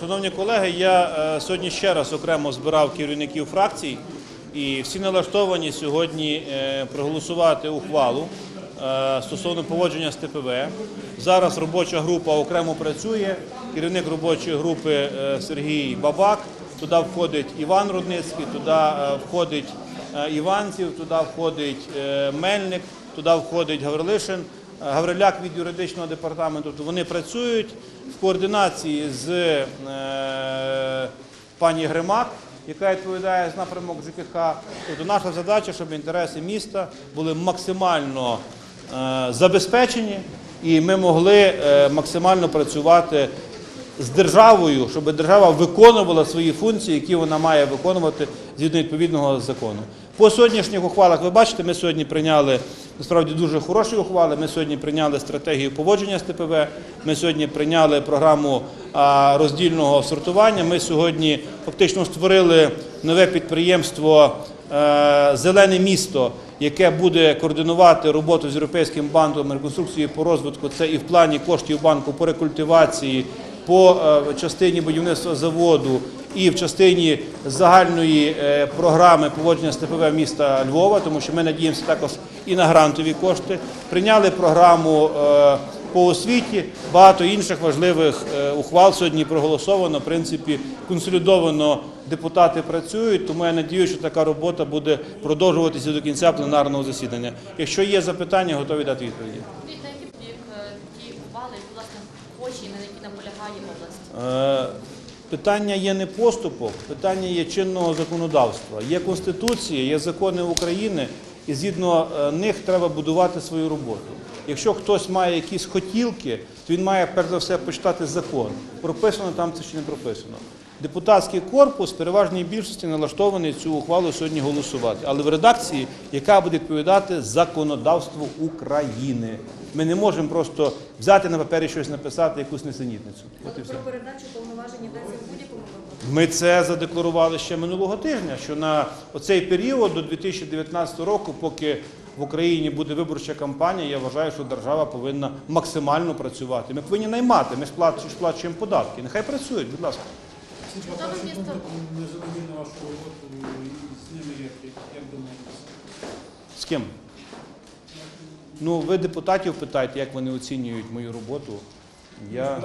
Шановні колеги, я е, сьогодні ще раз окремо збирав керівників фракцій і всі налаштовані сьогодні е, проголосувати ухвалу е, стосовно поводження з ТПВ. Зараз робоча група окремо працює. Керівник робочої групи Сергій Бабак. Туди входить Іван Рудницький, туди входить Іванців, туди входить Мельник, туди входить Гаврилишин. Гавриляк від юридичного департаменту, тобто вони працюють в координації з е, пані Гримак, яка відповідає за напрямок ЖКХ. Тобто наша задача, щоб інтереси міста були максимально е, забезпечені і ми могли е, максимально працювати з державою, щоб держава виконувала свої функції, які вона має виконувати згідно відповідного закону. По сьогоднішніх ухвалах ви бачите, ми сьогодні прийняли насправді дуже хороші ухвали. Ми сьогодні прийняли стратегію поводження з ТПВ. Ми сьогодні прийняли програму роздільного сортування. Ми сьогодні фактично створили нове підприємство е, Зелене місто, яке буде координувати роботу з Європейським банком реконструкції по розвитку. Це і в плані коштів банку по рекультивації, по е, частині будівництва заводу і в частині загальної е, програми поводження з ТПВ міста Львова, тому що ми надіємося також і на грантові кошти. Прийняли програму е, по освіті, багато інших важливих е, ухвал сьогодні проголосовано. В принципі, консолідовано депутати працюють, тому я надію, що така робота буде продовжуватися до кінця пленарного засідання. Якщо є запитання, готові дати відповіді. Ті ухвали, власне хоче і на які наполягає область? Питання є не поступок, питання є чинного законодавства. Є Конституція, є закони України, і згідно е, них треба будувати свою роботу. Якщо хтось має якісь хотілки, то він має перш за все почитати закон. Прописано там це чи не прописано. Депутатський корпус в переважній більшості налаштований цю ухвалу сьогодні голосувати, але в редакції, яка буде відповідати законодавству України. Ми не можемо просто взяти на папері щось написати, якусь несенітницю. От і все. Про передачу повноважень йдеться в будь-якому випадку. Ми це задекларували ще минулого тижня, що на оцей період до 2019 року, поки в Україні буде виборча кампанія, я вважаю, що держава повинна максимально працювати. Ми повинні наймати, ми сплачуємо, сплачуємо податки. Нехай працюють, будь ласка. Місто незадовільна вашу роботу і з ними як, як, домовитися. З ким? Ну, ви депутатів питайте, як вони оцінюють мою роботу. Я...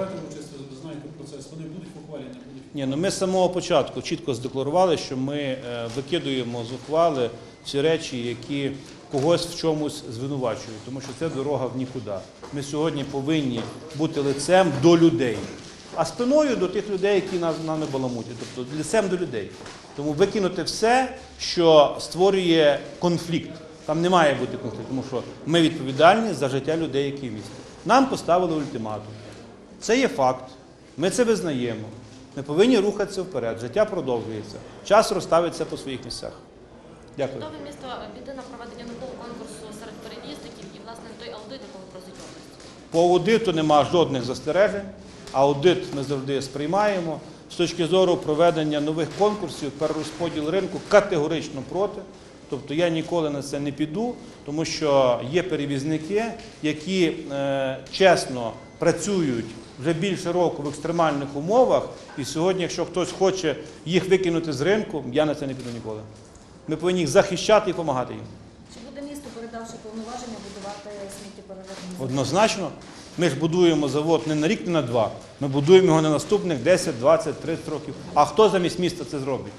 Знаєте процес. Вони будуть не будуть. Ні, ну ми з самого початку чітко здекларували, що ми е, викидуємо з ухвали всі речі, які когось в чомусь звинувачують, тому що це дорога в нікуди. Ми сьогодні повинні бути лицем до людей, а спиною до тих людей, які нас нами баламутять, тобто лицем до людей. Тому викинути все, що створює конфлікт. Там не має бути конфлікту, тому що ми відповідальні за життя людей, які в місті. Нам поставили ультиматум. Це є факт. Ми це визнаємо. Ми повинні рухатися вперед. Життя продовжується. Час розставиться по своїх місцях. Дякую. готове місто піти на проведення нового конкурсу серед перевізників і власне той аудит, якого просить область. По аудиту нема жодних застережень. Аудит ми завжди сприймаємо. З точки зору проведення нових конкурсів, перерозподіл ринку категорично проти. Тобто я ніколи на це не піду, тому що є перевізники, які е, чесно працюють вже більше року в екстремальних умовах. І сьогодні, якщо хтось хоче їх викинути з ринку, я на це не піду ніколи. Ми повинні їх захищати і допомагати їм. Чи буде місто, передавши повноваження, будувати сміттєпереробні? Однозначно, ми ж будуємо завод не на рік, не на два. Ми будуємо його на наступних 10, 20, 30 років. А хто замість міста це зробить?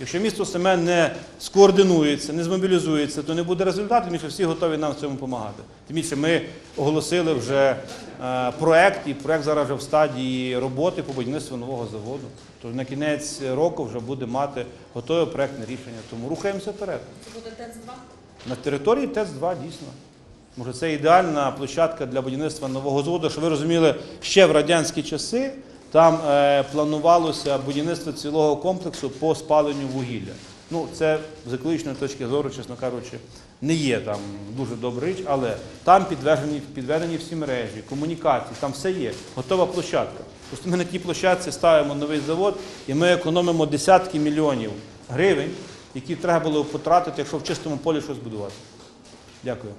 Якщо місто саме не скоординується, не змобілізується, то не буде результату, тому що всі готові нам в цьому допомагати. Тим більше ми оголосили вже е, проект, і проект зараз вже в стадії роботи по будівництву нового заводу. Тож на кінець року вже буде мати готове проектне рішення. Тому рухаємося вперед. Це буде ТЕЦ-2? На території ТЕЦ-2 дійсно. Може, це ідеальна площадка для будівництва нового заводу. Що ви розуміли, ще в радянські часи там е, планувалося будівництво цілого комплексу по спаленню вугілля. Ну, це з екологічної точки зору, чесно кажучи, не є там дуже добра річ, але там підведені, підведені всі мережі, комунікації, там все є, готова площадка. Просто ми на тій площадці ставимо новий завод і ми економимо десятки мільйонів гривень, які треба було потратити, якщо в чистому полі щось будувати. Дякую.